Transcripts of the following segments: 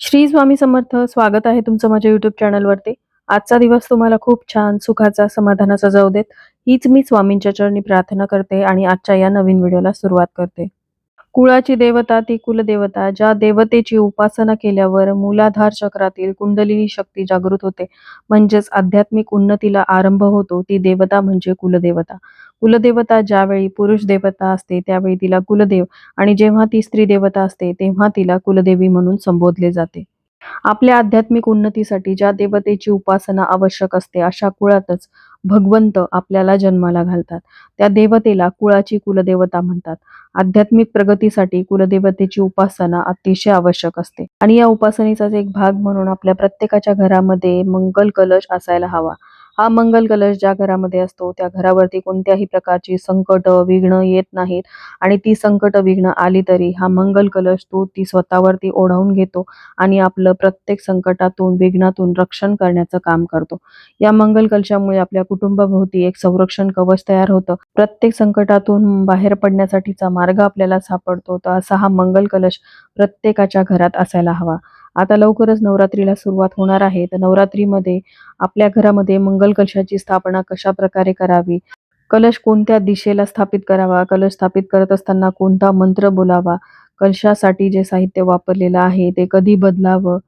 श्री स्वामी समर्थ स्वागत आहे तुमचं माझ्या युट्यूब चॅनलवरती आजचा दिवस तुम्हाला खूप छान सुखाचा समाधानाचा जाऊ देत. हीच मी स्वामींच्या चरणी प्रार्थना करते आणि आजच्या या नवीन व्हिडिओला सुरुवात करते. कुळाची देवता ती कुलदेवता ज्या देवतेची उपासना केल्यावर मूलाधार चक्रातील कुंडलिनी शक्ती जागृत होते. म्हणजेच आध्यात्मिक उन्नतीला आरंभ होतो ती देवता म्हणजे कुलदेवता. कुलदेवता ज्यावेळी पुरुष देवता असते त्यावेळी तिला कुलदेव आणि जेव्हा ती स्त्री देवता असते तेव्हा तिला कुलदेवी म्हणून संबोधले जाते. आपल्या आध्यात्मिक उन्नतीसाठी ज्या देवतेची उपासना आवश्यक असते अशा कुळातच भगवंत आपल्याला जन्माला घालतात. त्या देवतेला कुळाची कुलदेवता म्हणतात. आध्यात्मिक प्रगतीसाठी कुलदेवतेची उपासना अतिशय आवश्यक असते. आणि या उपासनेचाच एक भाग म्हणून आपल्या प्रत्येकाच्या घरामध्ये मंगल कलश असायला हवा. हा मंगल कलश ज्या घरामध्ये असतो त्या घरावरती कोणत्याही प्रकारची संकट विघ्न येत नाहीत. आणि ती संकट विघ्न आली तरी हा मंगल कलश तो ती स्वतःवरती ओढावून घेतो आणि आपलं प्रत्येक संकटातून विघ्नातून रक्षण करण्याचं काम करतो. या मंगल कलशामुळे आपल्या कुटुंबाभोवती एक संरक्षण कवच तयार होतं. प्रत्येक संकटातून बाहेर पडण्यासाठीचा मार्ग आपल्याला सापडतो. तर असा हा मंगल कलश प्रत्येकाच्या घरात असायला हवा. आता लवकरच नवरात्रीला सुरुवात होणार आहे. तर नवरात्रीमध्ये आपल्या घरामध्ये मंगल कलशाची स्थापना कशा प्रकारे करावी? कलश कोणत्या दिशेला स्थापित करावा? कलश स्थापित करत असताना कोणता मंत्र बोलावा? कलशासाठी जे साहित्य वापरलेलं आहे ते कधी बदलावं?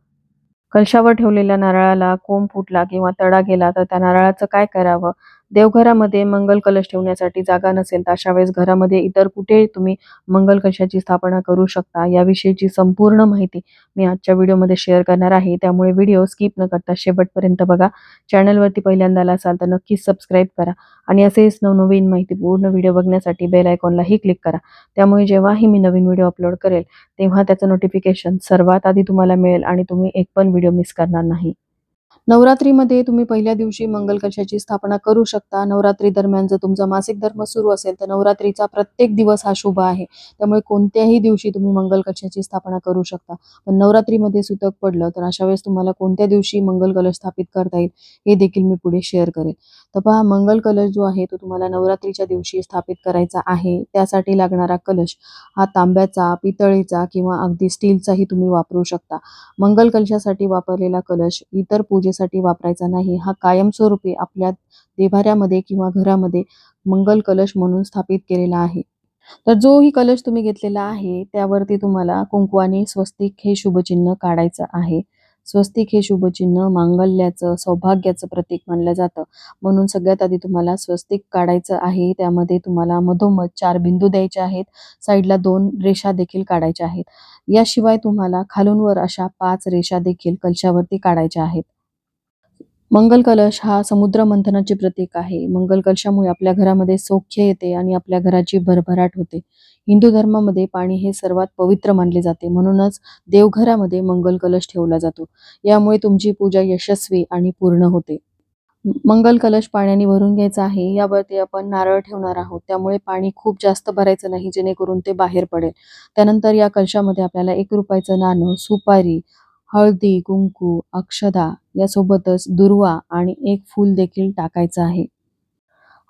कलशावर ठेवलेल्या नारळाला कोंब फुटला किंवा तडा गेला तर त्या नारळाचं काय करावं? देवघरामध्ये मंगल कलश ठेवण्यासाठी जागा नसेल तर अशा वेळेस घरामध्ये इतर कुठे तुम्ही मंगल कलशाची स्थापना करू शकता. याविषयीची संपूर्ण माहिती मी आजच्या व्हिडिओमध्ये शेअर करणार आहे. त्यामुळे व्हिडिओ स्किप न करता शेवटपर्यंत बघा. चॅनलवरती पहिल्यांदाला असाल तर नक्कीच सबस्क्राईब करा आणि असेच नवनवीन माहिती पूर्ण व्हिडिओ बघण्यासाठी बेल आयकॉनलाही क्लिक करा. त्यामुळे जेव्हाही मी नवीन व्हिडिओ अपलोड करेल तेव्हा त्याचं नोटिफिकेशन सर्वात आधी तुम्हाला मिळेल आणि तुम्ही एक पण व्हिडिओ मिस करणार नाही. नवरात्रीमध्ये तुम्ही पहिल्या दिवशी मंगल कलशाची स्थापना करू शकता. नवरात्री दरम्यान जर तुमचा मासिक धर्म सुरू असेल तर नवरात्रीचा प्रत्येक दिवस हा शुभ आहे. त्यामुळे कोणत्याही दिवशी तुम्ही मंगल कलशाची स्थापना करू शकता. पण नवरात्रीमध्ये सुतक पडलं तर अशा वेळेस तुम्हाला कोणत्या दिवशी मंगल कलश स्थापित करता येईल हे देखील मी पुढे शेअर करेल. तर पहा मंगल कलश जो आहे तो तुम्हाला नवरात्रीच्या दिवशी स्थापित करायचा आहे. त्यासाठी लागणारा कलश हा तांब्याचा पितळेचा किंवा अगदी स्टीलचाही तुम्ही वापरू शकता. मंगल कलशासाठी वापरलेला कलश इतर पूजेसाठी वापरायचा नाही. हा कायमस्वरूपी आपल्या देभाऱ्यामध्ये किंवा घरामध्ये मंगल कलश म्हणून स्थापित केलेला आहे. तर जो ही कलश तुम्ही घेतलेला आहे त्यावरती तुम्हाला कुंकवाने स्वस्तिक हे शुभचिन्ह काढायचं आहे. स्वस्तिक हे शुभचिन्ह मांगल्याचं सौभाग्याचं प्रतीक मानलं जातं. म्हणून सगळ्यात आधी तुम्हाला स्वस्तिक काढायचं आहे. त्यामध्ये तुम्हाला मधोमध चार बिंदू द्यायचे आहेत. साईडला दोन रेषा देखील काढायच्या आहेत. याशिवाय तुम्हाला खालून वर अशा पाच रेषा देखील कलशावरती काढायच्या आहेत. मंगल कलश हा समुद्र मंथनाचे प्रतीक आहे. मंगल कलशामुळे आपल्या घरामध्ये सौख्य येते आणि आपल्या घराची भरभराट होते. हिंदू धर्मामध्ये पाणी हे सर्वात पवित्र मानले जाते. म्हणूनच देवघरामध्ये मंगल कलश ठेवला जातो. यामुळे तुमची पूजा यशस्वी आणि पूर्ण होते. मंगल कलश पाण्याने भरून घ्यायचा आहे. यावरती आपण नारळ ठेवणार आहोत. त्यामुळे पाणी खूप जास्त भरायचं नाही जेणेकरून ते बाहेर पडेल. त्यानंतर या कलशामध्ये आपल्याला एक रुपयाचं नाणं सुपारी हळदी कुंकू अक्षदा यासोबतच दुर्वा आणि एक फूल देखील टाकायचं आहे.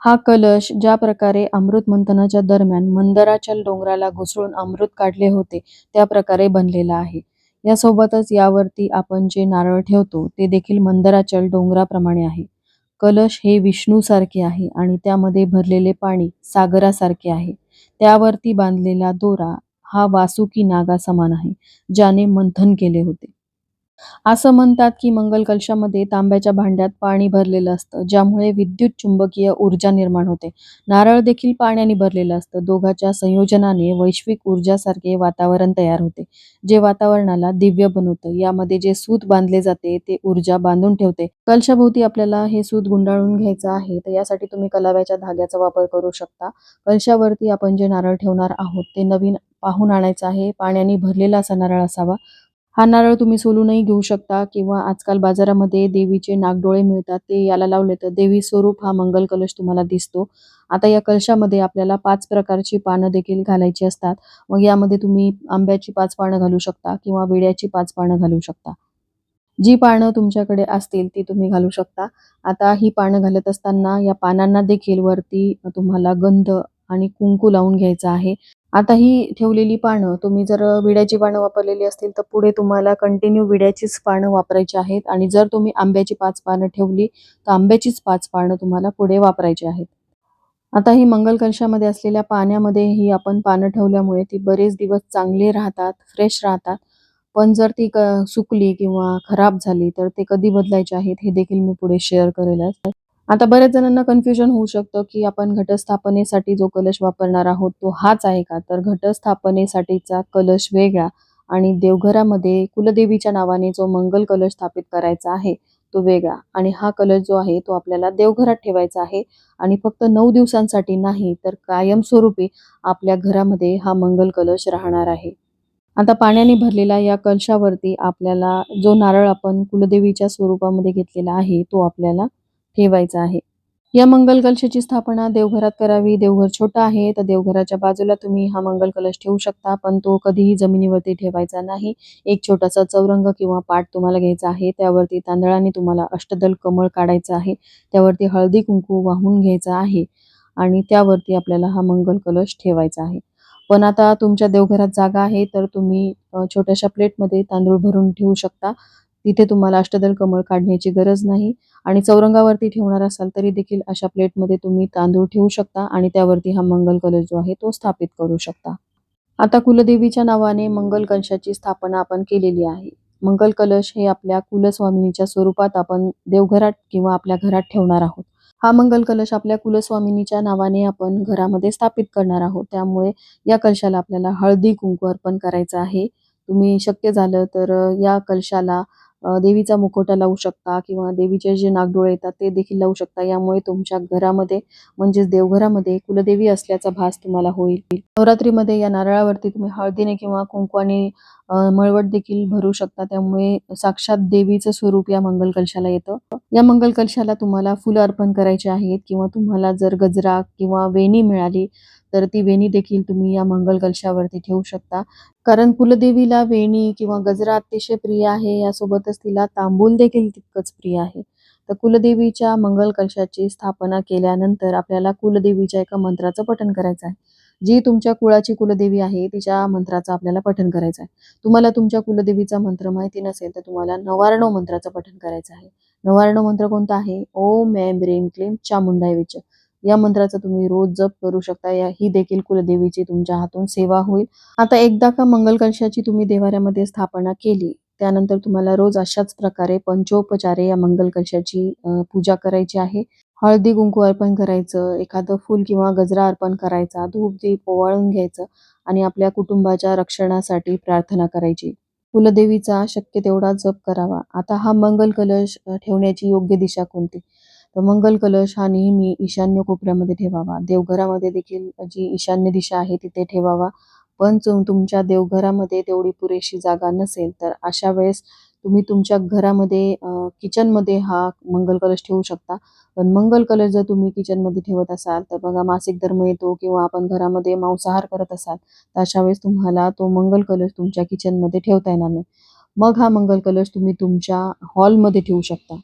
हा कलश ज्या प्रकारे अमृत मंथनाच्या दरम्यान मंदराच्या डोंगराला घुसळून अमृत काढले होते त्या प्रकारे बनलेला आहे. यासोबतच यावरती आपण जे नारळ ठेवतो ते देखील मंदराचल डोंगराप्रमाणे आहे. कलश हे विष्णूसारखे आहे आणि त्यामध्ये भरलेले पाणी सागरासारखे आहे. त्यावरती बांधलेला दोरा हा वासुकी नागा समान आहे ज्याने मंथन केले होते. असं म्हणतात की मंगल कलशामध्ये तांब्याच्या भांड्यात पाणी भरलेलं असतं ज्यामुळे विद्युत चुंबकीय ऊर्जा निर्माण होते. नारळ देखील पाण्याने भरलेलं असतं. दोघांच्या संयोजनाने वैश्विक ऊर्जासारखे वातावरण तयार होते. जे वातावरणाला दिव्य बनवतं यामध्ये जे सूत बांधले जाते ते ऊर्जा बांधून ठेवते. कलशाभोवती आपल्याला हे सूत गुंडाळून घ्यायचं आहे तर यासाठी तुम्ही कलाव्याच्या धाग्याचा वापर करू शकता. कलशावरती आपण जे नारळ ठेवणार आहोत ते नवीन पाहून आणायचं आहे. पाण्याने भरलेला असा नारळ असावा. हा नारळ तुम्ही सोलूनही घेऊ शकता किंवा आजकाल बाजारामध्ये देवीचे नागडोळे मिळतात ते याला लावले तर देवी स्वरूप हा मंगल कलश तुम्हाला दिसतो. आता या कलशामध्ये आपल्याला पाच प्रकारची पानं देखील घालायची असतात. मग यामध्ये तुम्ही आंब्याची पाच पानं घालू शकता किंवा विड्याची पाच पानं घालू शकता. जी पानं तुमच्याकडे असतील ती तुम्ही घालू शकता. आता ही पानं घालत असताना या पानांना देखील वरती तुम्हाला गंध आणि कुंकू लावून घ्यायचा आहे. आता ही ठेवलेली पानं तुम्ही जर विड्याची पानं वापरलेली असतील तर पुढे तुम्हाला कंटिन्यू विड्याचीच पानं वापरायची आहेत. आणि जर तुम्ही आंब्याची पाच पानं ठेवली तर आंब्याचीच पाच पानं तुम्हाला पुढे वापरायची आहेत. आता ही मंगलकलशामध्ये असलेल्या पाण्यामध्ये ही आपण पानं ठेवल्यामुळे ती बरेच दिवस चांगले राहतात फ्रेश राहतात. पण जर ती क- सुकली किंवा खराब झाली तर ते कधी बदलायचे आहेत हे देखील मी पुढे शेअर करेलच. आता बऱ्याच जणांना कन्फ्युजन होऊ शकतं की आपण घटस्थापनेसाठी जो कलश वापरणार आहोत तो हाच आहे का? तर घटस्थापनेसाठीचा कलश वेगळा आणि देवघरामध्ये कुलदेवीच्या नावाने जो मंगल कलश स्थापित करायचा आहे तो वेगळा. आणि हा कलश जो आहे तो आपल्याला देवघरात ठेवायचा आहे आणि फक्त नऊ दिवसांसाठी नाही तर कायमस्वरूपी आपल्या घरामध्ये हा मंगल कलश राहणार आहे. आता पाण्याने भरलेला या कलशावरती आपल्याला जो नारळ आपण कुलदेवीच्या स्वरूपामध्ये घेतलेला आहे तो आपल्याला ठेवायचा आहे. या मंगल कलशाची स्थापना देवघरात करावी. देवघर छोटं आहे तर देवघराच्या बाजूला तुम्ही हा मंगल कलश ठेवू शकता पण तो कधीही जमिनीवरती ठेवायचा नाही. एक छोटासा चौरंग किंवा पाट तुम्हाला घ्यायचा आहे. त्यावरती तांदळाने तुम्हाला अष्टदल कमळ काढायचं आहे. त्यावरती हळदी कुंकू वाहून घ्यायचा आहे आणि त्यावरती आपल्याला हा मंगल कलश ठेवायचा आहे. पण आता तुमच्या देवघरात जागा आहे तर तुम्ही छोट्याशा प्लेटमध्ये तांदूळ भरून ठेवू शकता. तिथे तुम्हाला अष्टदल कमळ काढण्याची गरज नाही. आणि चौरंगावरती ठेवणार असाल तरी देखील अशा प्लेटमध्ये तुम्ही तांदूळ ठेवू शकता आणि त्यावरती हा मंगल कलश जो आहे तो स्थापित करू शकता. आता कुलदेवीच्या नावाने मंगल कलशाची स्थापना आपण केलेली आहे. मंगल कलश हे आपल्या कुलस्वामिनीच्या स्वरूपात आपण देवघरात किंवा आपल्या घरात ठेवणार आहोत. हा मंगल कलश आपल्या कुलस्वामिनीच्या नावाने आपण घरामध्ये स्थापित करणार आहोत. त्यामुळे या कलशाला आपल्याला हळदी कुंकू अर्पण करायचं आहे. तुम्ही शक्य झालं तर या कलशाला देवीचा मुखवटा लावू शकता किंवा देवीचे जे नागडोळे येतात ते देखील लावू शकता. यामुळे तुमच्या घरामध्ये म्हणजेच देवघरामध्ये कुलदेवी असल्याचा भास तुम्हाला होईल. नवरात्रीमध्ये या नारळावरती तुम्ही हळदीने किंवा कुंकवाने मळवट देखील भरू शकता. त्यामुळे साक्षात देवीचं स्वरूप या मंगल कलशाला येतं. या मंगल कलशाला तुम्हाला फुलं अर्पण करायचे आहेत किंवा तुम्हाला जर गजरा किंवा वेणी मिळाली तर ती वेणी देखील तुम्ही या मंगल कलशावरती ठेवू शकता. कारण कुलदेवीला वेणी किंवा गजरा अतिशय प्रिय आहे. यासोबतच तिला तांबूल देखील तितकंच प्रिय आहे. तर कुलदेवीच्या मंगल कलशाची स्थापना केल्यानंतर आपल्याला कुलदेवीच्या एका मंत्राचं पठण करायचं आहे. जी तुमच्या कुळाची कुलदेवी आहे तिच्या मंत्राचं आपल्याला पठण करायचं आहे. तुम्हाला तुमच्या कुलदेवीचा मंत्र माहिती नसेल तर तुम्हाला नवार्णव मंत्राचं पठण करायचं आहे. नवार्णव मंत्र कोणता आहे? ओम ऐं ब्रेम क्लेम चामुंडाय विच. या मंत्राचा तुम्ही रोज जप करू शकता. या ही देखील कुलदेवीची तुमच्या हातून सेवा होईल. आता एकदा का मंगल कलशाची तुम्ही देवाऱ्यामध्ये स्थापना केली त्यानंतर तुम्हाला रोज अशाच प्रकारे पंचोपचारे या मंगल कलशाची पूजा करायची आहे. हळदी कुंकू अर्पण करायचं एखादं फूल किंवा गजरा अर्पण करायचा धूप दीप ओवाळून घ्यायचं आणि आपल्या कुटुंबाच्या रक्षणासाठी प्रार्थना करायची. कुलदेवीचा शक्य तेवढा जप करावा. आता हा मंगल कलश ठेवण्याची योग्य दिशा कोणती? तर मंगल कलश हा नेहमी ईशान्य कोपऱ्यामध्ये ठेवावा. देवघरामध्ये देखील जी ईशान्य दिशा आहे तिथे ठेवावा. पण तुमच्या देवघरामध्ये तेवढी पुरेशी जागा नसेल तर अशा वेळेस तुम्ही तुमच्या घरामध्ये किचनमध्ये हा मंगल कलश ठेवू शकता. पण मंगल कलश जर तुम्ही किचनमध्ये ठेवत असाल तर बघा मासिक धर्म येतो किंवा आपण घरामध्ये मांसाहार करत असाल तर अशा वेळेस तुम्हाला तो मंगल कलश तुमच्या किचनमध्ये ठेवता येणार नाही. मग हा मंगल कलश तुम्ही तुमच्या हॉलमध्ये ठेवू शकता.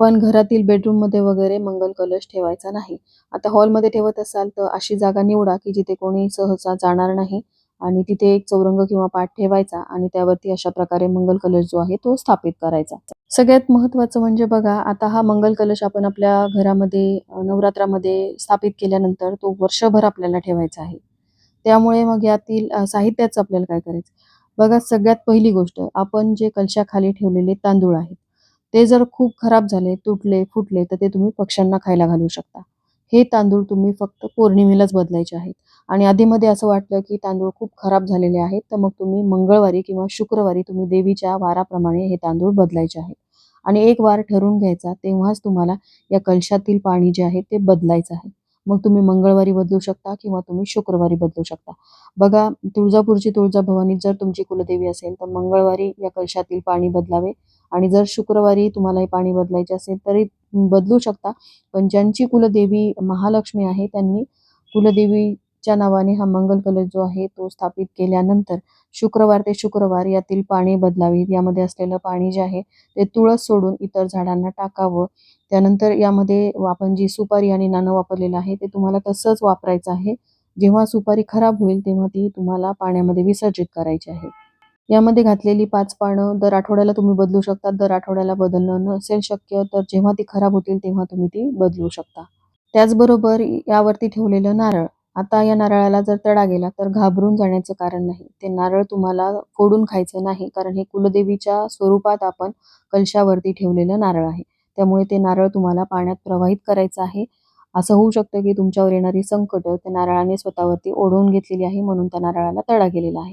पण घरातील बेडरूममध्ये वगैरे मंगल कलश ठेवायचा नाही. आता हॉलमध्ये ठेवत असाल तर अशी जागा निवडा की जिथे कोणी सहसा जाणार नाही आणि तिथे एक चौरंग किंवा पाठ ठेवायचा आणि त्यावरती अशा प्रकारे मंगल कलश जो आहे तो स्थापित करायचा. सगळ्यात महत्वाचं म्हणजे बघा आता हा मंगल कलश आपण आपल्या घरामध्ये नवरात्रामध्ये स्थापित केल्यानंतर तो वर्षभर आपल्याला ठेवायचा आहे. त्यामुळे मग यातील साहित्याचं आपल्याला काय करायचं? बघा सगळ्यात पहिली गोष्ट आपण जे कलशाखाली ठेवलेले तांदूळ आहेत ते जर खूप खराब झाले तुटले फुटले तर ते तुम्ही पक्ष्यांना खायला घालू शकता. हे तांदूळ तुम्ही फक्त पौर्णिमेलाच बदलायचे आहेत. आणि आधीमध्ये असं वाटलं की तांदूळ खूप खराब झालेले आहेत तर मग तुम्ही मंगळवारी किंवा शुक्रवारी तुम्ही देवीच्या वाराप्रमाणे हे तांदूळ बदलायचे आहेत. आणि एक वार ठरवून घ्यायचा तेव्हाच तुम्हाला या कलशातील पाणी जे आहे ते बदलायचं आहे. मग तुम्ही मंगळवारी बदलू शकता किंवा तुम्ही शुक्रवारी बदलू शकता. बघा तुळजापूरची तुळजाभवानी जर तुमची कुलदेवी असेल तर मंगळवारी या कलशातील पाणी बदलावे. आणि जर शुक्रवारी तुम्हाला हे पाणी बदलायचे असेल तरी बदलू शकता. पण ज्यांची कुलदेवी महालक्ष्मी आहे त्यांनी कुलदेवीच्या नावाने हा मंगल कलश जो आहे तो स्थापित केल्यानंतर शुक्रवार ते शुक्रवार यातील पाणी बदलावे. यामध्ये असलेलं पाणी जे आहे ते तुळस सोडून इतर झाडांना टाकावं. त्यानंतर यामध्ये आपण जी सुपारी आणि नाणं वापरलेलं आहे ते तुम्हाला तसंच वापरायचं आहे. जेव्हा सुपारी खराब होईल तेव्हा ती तुम्हाला पाण्यामध्ये विसर्जित करायची आहे. यामध्ये घातलेली पाच पानं दर आठवड्याला तुम्ही बदलू शकता दर आठवड्याला बदलणं नसेल शक्य तर जेव्हा ती खराब होतील तेव्हा तुम्ही ती बदलू शकता. त्याचबरोबर यावरती ठेवलेलं नारळ. आता या नारळाला जर तडा गेला तर घाबरून जाण्याचं कारण नाही. ते नारळ तुम्हाला फोडून खायचं नाही कारण हे कुलदेवीच्या स्वरूपात आपण कलशावरती ठेवलेलं नारळ आहे. त्यामुळे ते नारळ तुम्हाला पाण्यात प्रवाहित करायचं आहे. असं होऊ शकतं की तुमच्यावर येणारी संकट त्या नारळाने स्वतःवरती ओढवून घेतलेली आहे म्हणून त्या नारळाला तडा गेलेला आहे.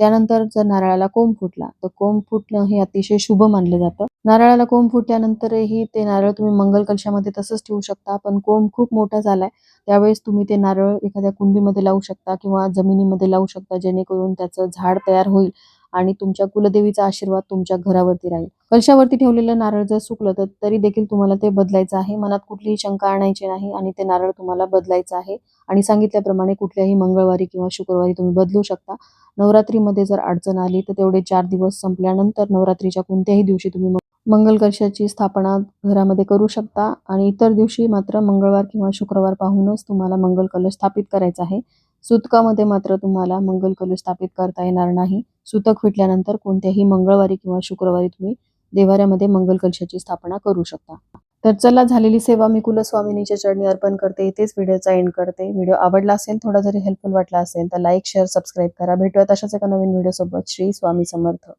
त्यानंतर जर नारळाला कोंब फुटला तर कोंब फुटणं हे अतिशय शुभ मानलं जातं. नारळाला कोंब फुटल्यानंतरही ते नारळ तुम्ही मंगल कलशामध्ये तसंच ठेवू शकता पण कोंब खूप मोठा झालाय त्यावेळेस तुम्ही ते नारळ एखाद्या कुंडीमध्ये लावू शकता किंवा जमिनीमध्ये लावू शकता जेणेकरून त्याचं झाड तयार होईल. आणि तुमच्या कुलदेवीचा आशीर्वाद तुमच्या घरावरती राहील. कलशावरती ठेवलेलं नारळ जर सुकलं तर तरी देखील तुम्हाला ते बदलायचं आहे. मनात कुठलीही शंका आणायची नाही आणि ते नारळ तुम्हाला बदलायचं आहे. आणि सांगितल्याप्रमाणे कुठल्याही मंगळवारी किंवा शुक्रवारी तुम्ही बदलू शकता. नवरात्रीमध्ये जर अडचण आली तर तेवढे चार दिवस संपल्यानंतर नवरात्रीच्या कोणत्याही दिवशी तुम्ही मंगल कलशाची स्थापना घरामध्ये करू शकता. आणि इतर दिवशी मात्र मंगळवार किंवा शुक्रवार पाहूनच तुम्हाला मंगल कलश स्थापित करायचा आहे. सुतकामध्ये मात्र तुम्हाला मंगल कलश स्थापित करता येणार नाही. सुतक फिटल्यानंतर कोणत्याही मंगळवारी किंवा शुक्रवारी तुम्ही देवाऱ्यामध्ये मंगल कलशाची स्थापना करू शकता. तर चला झालेली सेवा मी कुलस्वामिनीच्या चरणी अर्पण करते. इथेच व्हिडिओचा एंड करते. व्हिडिओ आवडला असेल थोडा जरी हेल्पफुल वाटला असेल तर लाईक शेअर सबस्क्राईब करा. भेटूयात अशाच एका नवीन व्हिडिओसोबत. श्री स्वामी समर्थ.